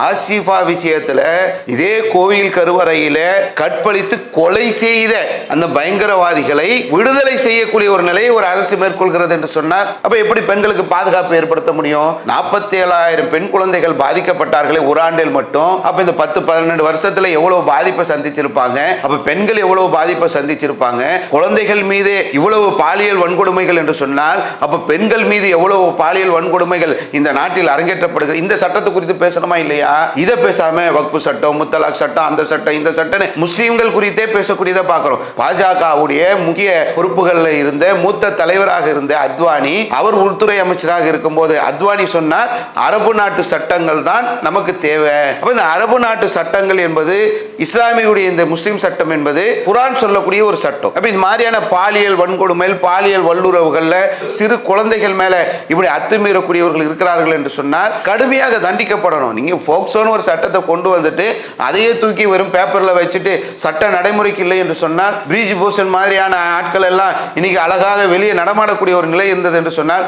ஆசிஃபா விஷயத்துல இதே கோயில் கருவறையில கற்பழித்து கொலை செய்த அந்த பயங்கரவாதிகளை விடுதலை செய்யக்கூடிய ஒரு நிலையை ஒரு அரசு மேற்கொள்கிறது என்று சொன்னார். அப்ப எப்படி பெண்களுக்கு பாதுகாப்பு ஏற்படுத்த முடியும்? நாற்பத்தி ஏழாயிரம் பெண் குழந்தைகள் பாதிக்கப்பட்டார்களே ஒரு ஆண்டில் மட்டும். அப்ப இந்த பத்து பதினெண்டு வருஷத்துல எவ்வளவு பாதிப்பை சந்திச்சிருப்பாங்க? அப்ப பெண்கள் எவ்வளவு பாதிப்பை சந்திச்சிருப்பாங்க? குழந்தைகள் மீது இவ்வளவு பாலியல் வன்கொடுமைகள் என்று சொன்னால் அப்ப பெண்கள் மீது எவ்வளவு பாலியல் வன்கொடுமைகள் இந்த நாட்டில் அரங்கேற்றப்படுகிறது? இந்த சட்டத்தை குறித்து பேசணுமா இல்லையா? இதை பேசாம வக்பு சட்டம் முத்தலாக் சட்டம் அந்த சட்டம் இந்த சட்டம் முஸ்லீம்கள் குறித்தே பேசக்கூடியதை பார்க்கிறோம். பாஜகவுடைய முக்கிய பொறுப்புகள்ல இருந்த மூத்த தலைவராக இருந்த அத்வானி அவர் உள்துறை அமைச்சராக இருக்கும்போது அத்வானி சொன்னார் அரபு நாட்டு சட்டங்கள் தான் நமக்கு தேவை. அப்ப இந்த அரபு நாட்டு சட்டங்கள் என்பது இஸ்லாமியுடைய இந்த முஸ்லீம் சட்டம் என்பது குரான் சொல்லக்கூடிய ஒரு சட்டம். அப்ப இந்த மாதிரியான பாலியல் வன்கொடுமை பாலியல் வல்லுறவுகள்ல சிறு குழந்தைகள் மேல இப்படி அத்துமீறக்கூடியவர்கள் இருக்கிறார்கள் என்று சொன்னால் கடுமையாக தண்டிக்கப்படணும். நீங்க போக்சோன்னு ஒரு சட்டத்தை கொண்டு வந்துட்டு அதையே தூக்கி வரும் பேப்பர்ல வச்சுட்டு சட்ட நடைமுறைக்கு இல்லை என்று சொன்னால் பிரிஜ் பூஷன் மாதிரியான ஆட்கள் எல்லாம் இன்னைக்கு அழகாக வெளியே நடமாடக்கூடிய ஒரு நிலை இருந்தது என்று சொன்னால்